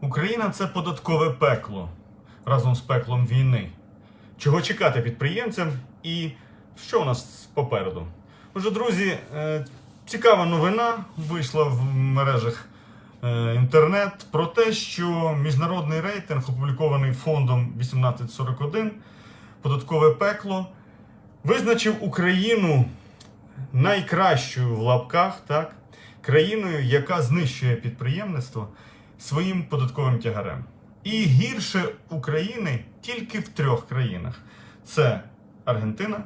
Україна це податкове пекло разом з пеклом війни. Чого чекати підприємцям і що у нас попереду? Отже, друзі, е, цікава новина вийшла в мережах е, інтернет про те, що міжнародний рейтинг, опублікований фондом 1841, податкове пекло, визначив Україну найкращою в лапках, так, країною, яка знищує підприємництво своїм податковим тягарем. І гірше України тільки в трьох країнах: це Аргентина,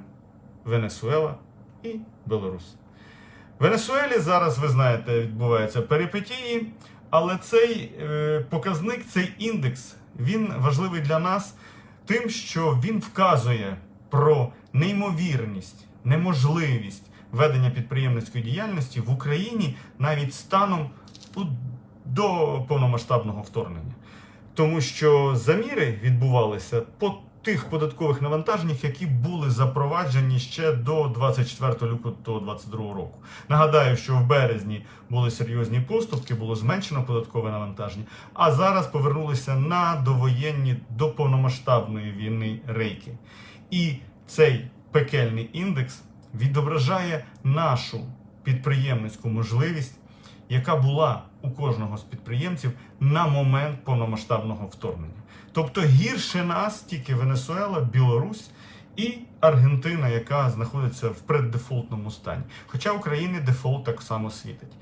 Венесуела і Білорусь. В Венесуелі зараз, ви знаєте, відбуваються перипетії, але цей е, показник, цей індекс, він важливий для нас тим, що він вказує про неймовірність, неможливість ведення підприємницької діяльності в Україні навіть станом у- до повномасштабного вторгнення. Тому що заміри відбувалися по тих податкових навантаженнях, які були запроваджені ще до 24 лютого 2022 року. Нагадаю, що в березні були серйозні поступки, було зменшено податкове навантаження, а зараз повернулися на довоєнні до повномасштабної війни рейки. І цей пекельний індекс відображає нашу підприємницьку можливість, яка була у кожного з підприємців на момент повномасштабного вторгнення. Тобто гірше нас тільки Венесуела, Білорусь і Аргентина, яка знаходиться в преддефолтному стані. Хоча України дефолт так само світить.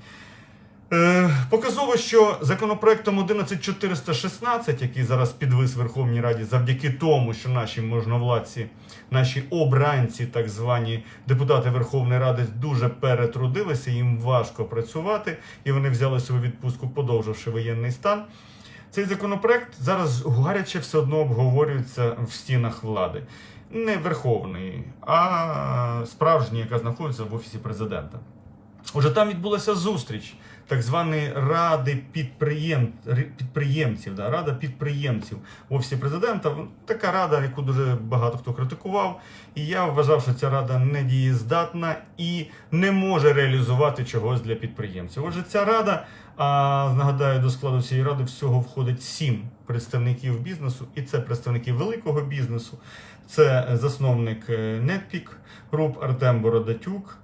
Е, показово, що законопроектом 11416, який зараз підвис Верховній Раді, завдяки тому, що наші можновладці, наші обранці, так звані депутати Верховної Ради, дуже перетрудилися, їм важко працювати, і вони взяли свою відпустку, подовживши воєнний стан. Цей законопроект зараз гаряче все одно обговорюється в стінах влади. Не верховної, а справжньої, яка знаходиться в офісі президента. Уже там відбулася зустріч так званої ради підприєм... підприємців. Да? Рада підприємців в офісі президента. Така рада, яку дуже багато хто критикував. І я вважав, що ця рада недієздатна і не може реалізувати чогось для підприємців. Отже, ця рада, а нагадаю, до складу цієї ради всього входить сім представників бізнесу, і це представники великого бізнесу. Це засновник е, Netpeak Group Артем Бородатюк.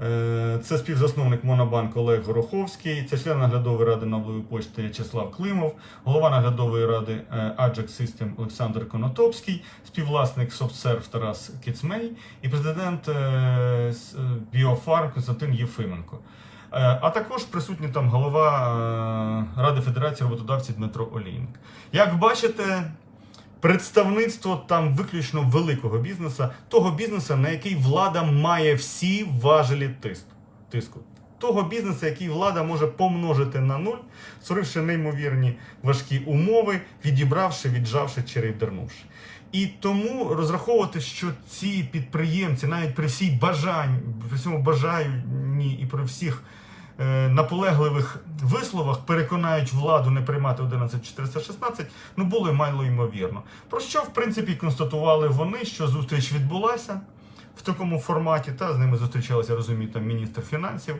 Е, Це співзасновник Монобанк Олег Гороховський, це член наглядової ради Нової почти В'ячеслав Климов, голова наглядової ради е, Ajax System Олександр Конотопський, співвласник SoftServe Тарас Кіцмей і президент е, Біофарм Константин Єфименко. А також присутній там голова Ради Федерації роботодавців Дмитро Олійник. Як бачите, представництво там виключно великого бізнесу, того бізнесу, на який влада має всі важелі тиску. Того бізнесу, який влада може помножити на нуль, створивши неймовірні важкі умови, відібравши, віджавши чи рейдернувши. І тому розраховувати, що ці підприємці, навіть при всій бажанні, при всьому бажанні і при всіх наполегливих висловах переконають владу не приймати 11416, ну було мало ймовірно. Про що, в принципі, констатували вони, що зустріч відбулася в такому форматі, та з ними зустрічалися, розумію, там міністр фінансів,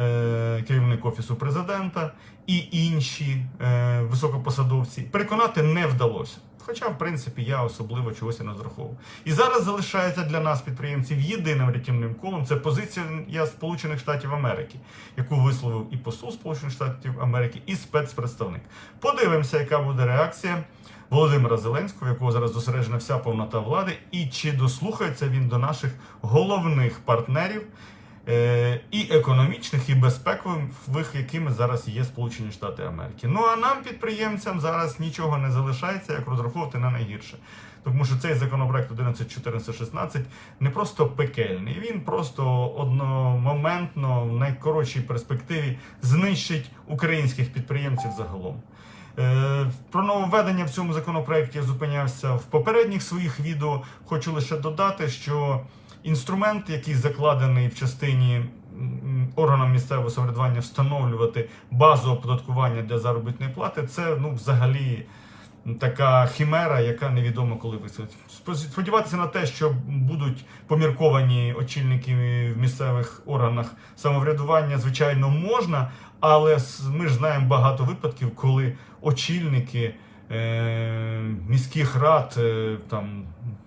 е, керівник офісу президента і інші е, високопосадовці. Переконати не вдалося. Хоча, в принципі, я особливо чогось не розраховував. І зараз залишається для нас, підприємців, єдиним рятівним колом це позиція Сполучених Штатів Америки, яку висловив і посол Сполучених Штатів Америки, і спецпредставник. Подивимося, яка буде реакція Володимира Зеленського, якого зараз зосереджена вся повнота влади, і чи дослухається він до наших головних партнерів. Е, І економічних, і безпекових, якими зараз є Сполучені Штати Америки. Ну а нам, підприємцям, зараз нічого не залишається, як розраховувати на найгірше. Тому що цей законопроект 11.14.16 не просто пекельний, він просто одномоментно в найкоротшій перспективі знищить українських підприємців загалом. Е, Про нововведення в цьому законопроекті я зупинявся в попередніх своїх відео. Хочу лише додати, що інструмент, який закладений в частині органам місцевого самоврядування встановлювати базу оподаткування для заробітної плати, це ну взагалі така хімера, яка невідомо коли висить. Сподіватися на те, що будуть помірковані очільники в місцевих органах самоврядування, звичайно, можна, але ми ж знаємо багато випадків, коли очільники міських рад, е, там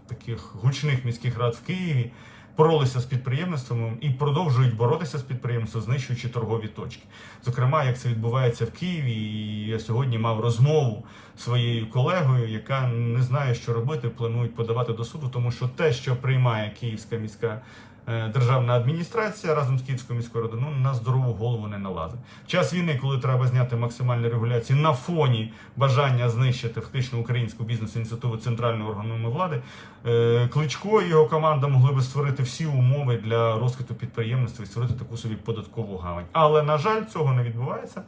таких гучних міських рад в Києві. Боролися з підприємництвом і продовжують боротися з підприємством, знищуючи торгові точки. Зокрема, як це відбувається в Києві, і я сьогодні мав розмову своєю колегою, яка не знає, що робити, планують подавати до суду, тому що те, що приймає Київська міська е, державна адміністрація разом з Київською міською радою, ну на здорову голову не налазить. Час війни, коли треба зняти максимальні регуляції на фоні бажання знищити фактично українську бізнес-ініціативу центральними органами влади, е, Кличко і його команда могли би створити всі умови для розквіту підприємництва і створити таку собі податкову гавань. Але на жаль, цього не відбувається.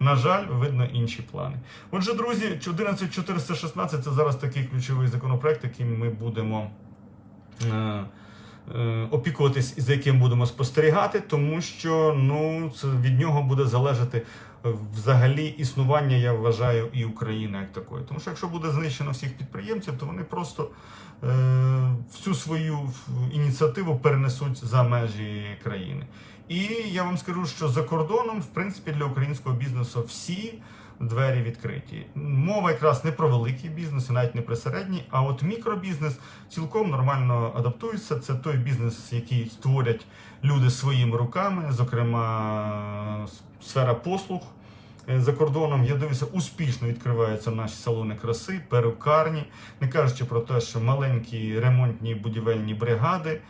На жаль, видно інші плани. Отже, друзі, 11416 це зараз такий ключовий законопроект, яким ми будемо е, е, опікуватись і за яким будемо спостерігати, тому що ну, це від нього буде залежати е, взагалі існування, я вважаю, і України як такої. Тому що якщо буде знищено всіх підприємців, то вони просто е, всю свою ініціативу перенесуть за межі країни. І я вам скажу, що за кордоном, в принципі, для українського бізнесу всі двері відкриті. Мова якраз не про великий бізнес, і навіть не про середній, а от мікробізнес цілком нормально адаптується. Це той бізнес, який створять люди своїми руками, зокрема сфера послуг. Е, За кордоном я дивлюся, успішно відкриваються наші салони краси, перукарні, не кажучи про те, що маленькі ремонтні будівельні бригади,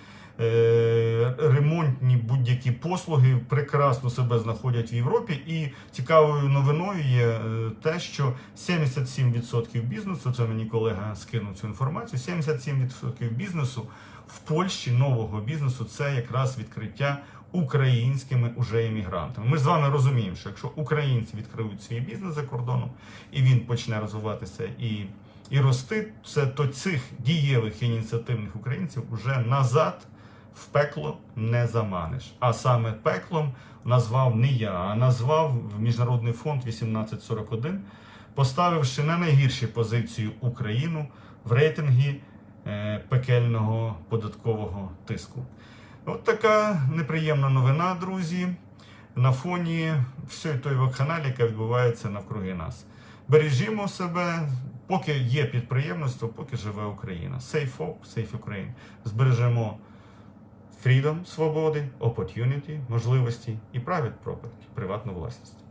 ремонтні будь-які послуги прекрасно себе знаходять в Європі. І цікавою новиною є е, те, що 77% бізнесу, це мені колега скинув цю інформацію. 77% бізнесу в Польщі нового бізнесу це якраз відкриття українськими уже іммігрантами. Ми з вами розуміємо, що якщо українці відкриють свій бізнес за кордоном і він почне розвиватися і, і рости, це то цих дієвих ініціативних українців уже назад в пекло не заманиш. А саме пеклом назвав не я, а назвав Міжнародний фонд 1841, поставивши на найгірші позицію Україну в рейтингі е, пекельного податкового тиску. От така неприємна новина, друзі, на фоні всієї той вакханалії, яка відбувається навкруги нас. Бережімо себе, поки є підприємництво, поки живе Україна. Safe Hope, Safe Ukraine. Збережемо freedom, свободи, opportunity, можливості і private property, приватну власність.